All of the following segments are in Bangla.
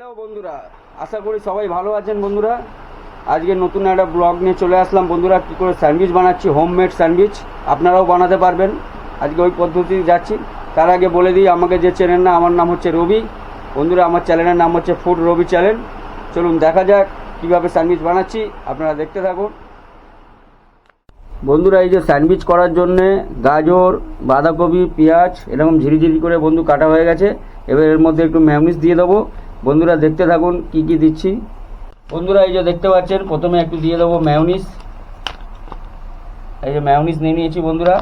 হ্যালো বন্ধুরা, আশা করি সবাই ভালো আছেন বন্ধুরা। আজকে নতুন একটা ব্লগ নিয়ে চলে আসলাম বন্ধুরা, কী করে স্যান্ডউইচ বানাচ্ছি, হোমমেড স্যান্ডউইচ, আপনারাও বানাতে পারবেন। আজকে ওই পদ্ধতি যাচ্ছি। তার আগে বলে দিই, আমাকে যে চেনেন না, আমার নাম হচ্ছে রবি। বন্ধুরা, আমার চ্যানেলের নাম হচ্ছে ফুড রবি চ্যানেল চলুন, দেখা যাক কীভাবে স্যান্ডউইচ বানাচ্ছি, আপনারা দেখতে থাকুন। বন্ধুরা, এই যে স্যান্ডউইচ করার জন্যে গাজর, বাঁধাকপি, পেঁয়াজ, এরকম ঝিরিঝিরি করে বন্ধু কাটা হয়ে গেছে। এবার এর মধ্যে একটু ম্যামনিস দিয়ে দেবো। বন্ধুরা দেখতে থাকুন, কি কি দিচ্ছি। বন্ধুরা, এই যে দেখতে পাচ্ছেন, প্রথমে একটু দিয়ে দেবো ম্যাওনিস এই যে ম্যাওনিস নিয়ে নিয়েছি বন্ধুরা।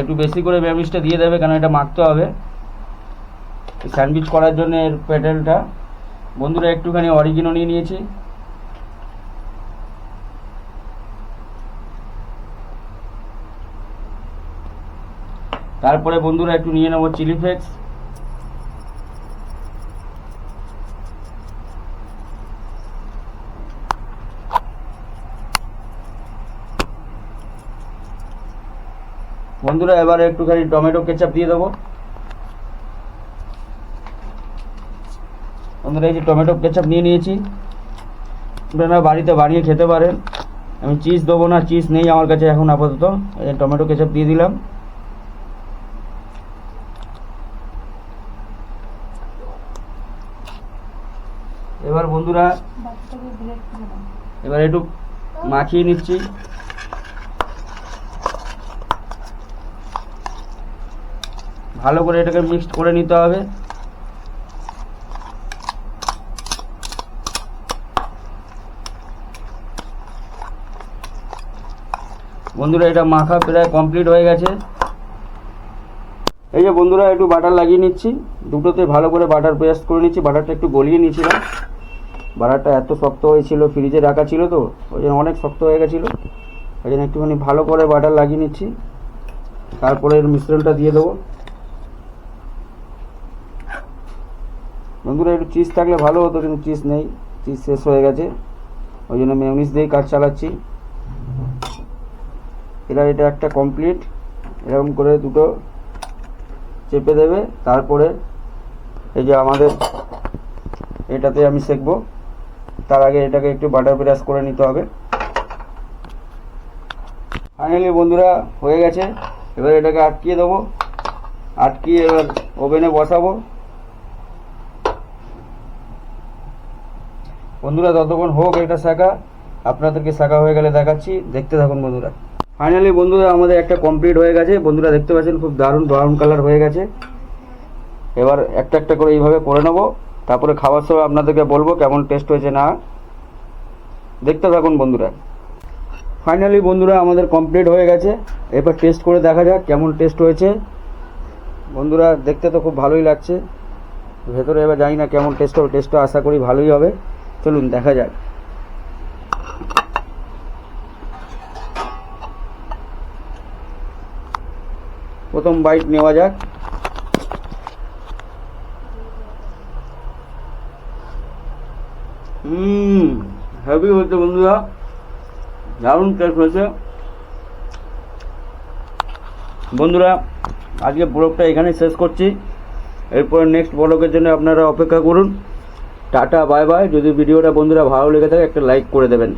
একটু বেশি করে ম্যাওনিসটা দিয়ে দেবে কারণ এটা মাখতে হবে। স্যান্ডউইচ করার জন্য এর প্যাটেলটা বন্ধুরা, একটুখানি অরিজিনো নিয়ে নিয়েছি। তারপরে বন্ধুরা, একটু নিয়ে নেব চিলি ফ্লেক্স বন্ধুরা, এবারে একটুখানি টমেটো কেচাপ দিয়ে দেবো। বন্ধুরা, এই যে টমেটো কেচাপ নিয়ে নিয়েছি। আপনারা বাড়িতে বানিয়ে খেতে পারেন। আমি চিজ দেবো না, চিজ নেই আমার কাছে এখন আপাতত। এই টমেটো কেচাপ দিয়ে দিলাম। এবার বন্ধুরা, এবার একটু মাখিয়ে নিচ্ছি। ভালো করে এটাকে মিক্সড করে নিতে হবে। বন্ধুরা, এটা মাখা প্রায় কমপ্লিট হয়ে গেছে। এই যে বন্ধুরা, একটু বাটার লাগিয়ে নিচ্ছি। দুটোতে ভালো করে বাটার পেস্ট করে নিচ্ছি। বাটারটা একটু গলিয়ে নিয়েছিলাম। বাটারটা এত শক্ত হয়েছিল ফ্রিজে রাখা ছিল তো, ওই জন্য অনেক শক্ত হয়ে গেছিল। ওই জন্য একটুখানি ভালো করে বাটার লাগিয়ে নিচ্ছি। তারপরে এর মিশ্রণটা দিয়ে দেবো। বন্ধুরা, একটু চিজ থাকলে ভালো হতো, কিন্তু চিজ নেই। চিজ শেষ হয়ে গেছে। ওই জন্য মেয়নিস দিয়েই কাজ চালাচ্ছি। এবার এটা একটা কমপ্লিট এরকম করে দুটো চেপে দেবে। তারপরে এই যে আমাদের এটাতে আমি সেকবো। তার আগে এটাকে একটু বাটার ব্রাশ করে নিতে হবে। ফাইনালি বন্ধুরা, হয়ে গেছে। এবার এটাকে আটকিয়ে দেবো। আটকিয়ে এবার ওভেনে বসাবো। বন্ধুরা, ততক্ষণ হোক এটা শাখা। আপনাদেরকে শাখা হয়ে গেলে দেখাচ্ছি। দেখতে থাকুন বন্ধুরা। ফাইনালি বন্ধুরা, আমাদের একটা কমপ্লিট হয়ে গেছে। বন্ধুরা, দেখতে পাচ্ছেন, খুব দারুণ ব্রাউন কালার হয়ে গেছে। এবার একটা একটা করে এইভাবে করে নেব। তারপরে খাওয়ার সময় আপনাদেরকে বলব কেমন টেস্ট হয়েছে না। দেখতে থাকুন বন্ধুরা। ফাইনালি বন্ধুরা, আমাদের কমপ্লিট হয়ে গেছে। এবার টেস্ট করে দেখা যাক কেমন টেস্ট হয়েছে। বন্ধুরা, দেখতে তো খুব ভালোই লাগছে। ভেতরে এবার জানি না কেমন টেস্ট হবে। টেস্টটা আশা করি ভালোই হবে। চলুন, দেখা যাক। প্রথম বাইট নেওয়া যাক। হুম, হেভি হচ্ছে বন্ধুরা। দারুণ টেস্ট হয়েছে। বন্ধুরা আজকে ব্লগটা এখানে শেষ করছি। এরপর নেক্সট ব্লগের জন্য আপনারা অপেক্ষা করুন। Tata bye bye. যদি ভিডিওটা বন্ধুরা ভালো লেগে থাকে একটা লাইক করে দেবেন।